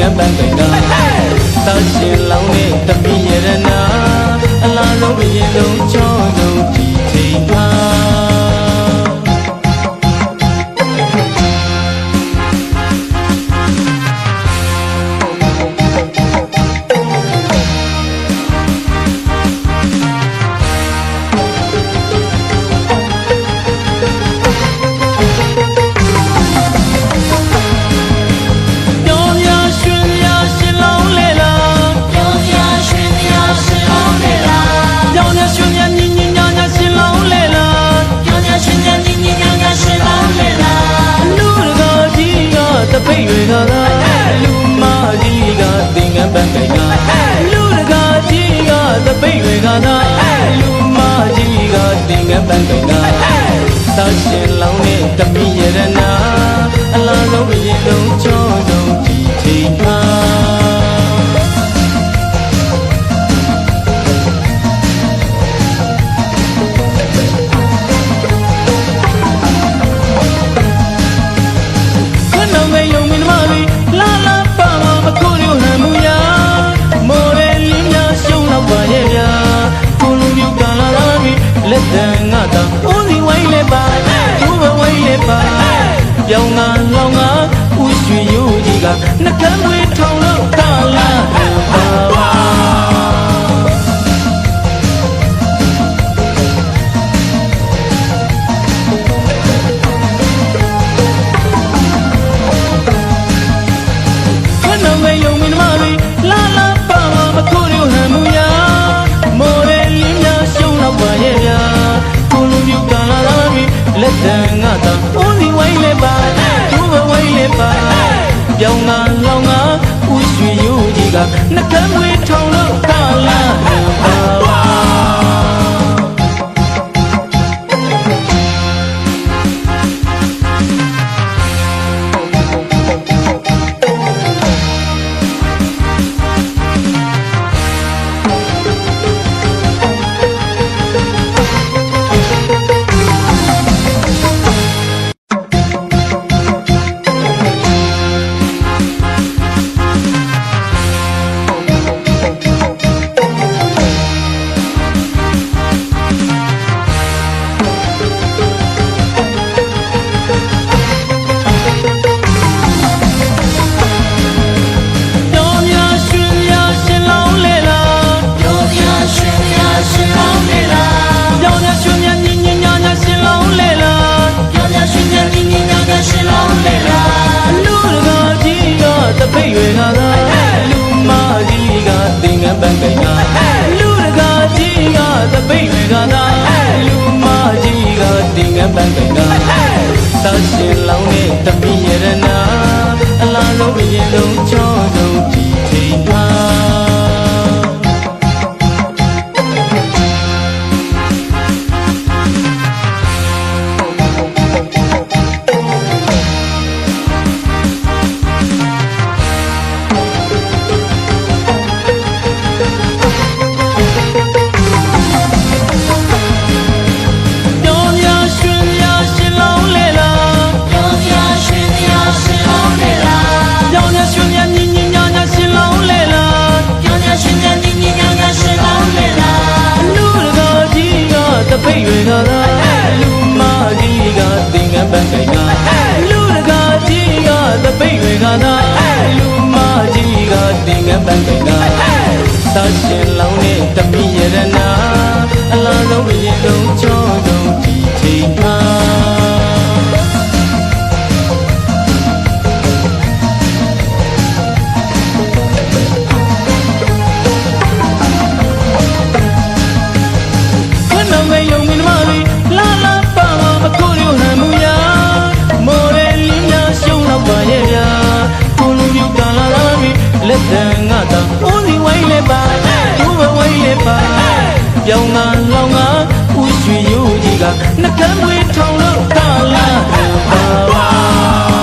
ငန်းပန်းကကသာရှင်လောင်းနဲ့တပိယရနာအလားလုံးပြင်းလုံးချောဆုံးဒီချိန်မှာ သင်္ကန်းပ ပါပြောင်းငါလောင်ငါဦးရွှေရိုးကြီးကနှကမ်းတွေထောင်လို့တာလာပါပါခဏမဲ့ယုံမင်းမလေးလာလာပါမအ ငါတာဦးစီဝိုင်းလဲပါသူ့ဘဝိုင်းလဲပါပြောင်းငါလောင်ငါဦးရွှေရိုးကြီးကနှကမ်းတွေထောင်လို့တာလာ သင်္ကန်းပန်းကိန်းကသာရှင်လောင်းတဲ့တပိယရနာအလားဆုံးအရင်ဆုံးချော ကတပိတ်တွေကသာလူမကြီးကသင်္ကန်းပန်းကိန်းကလူတကာကြီးကတပိတ်တွေကသာလူမကြီးကသင်္ကန်းပန်းကိန်းကသာရှင်လောင်းတဲ့တပိယရနာအလားဆုံးအရင်ဆုံးချောဆုံးဒီချိန်မှာ ပြောင်းငါလောင်ငါဦးရွှေရိုးကြီးကနှကမ်းတွေထောင်လို့တာလာပါပါ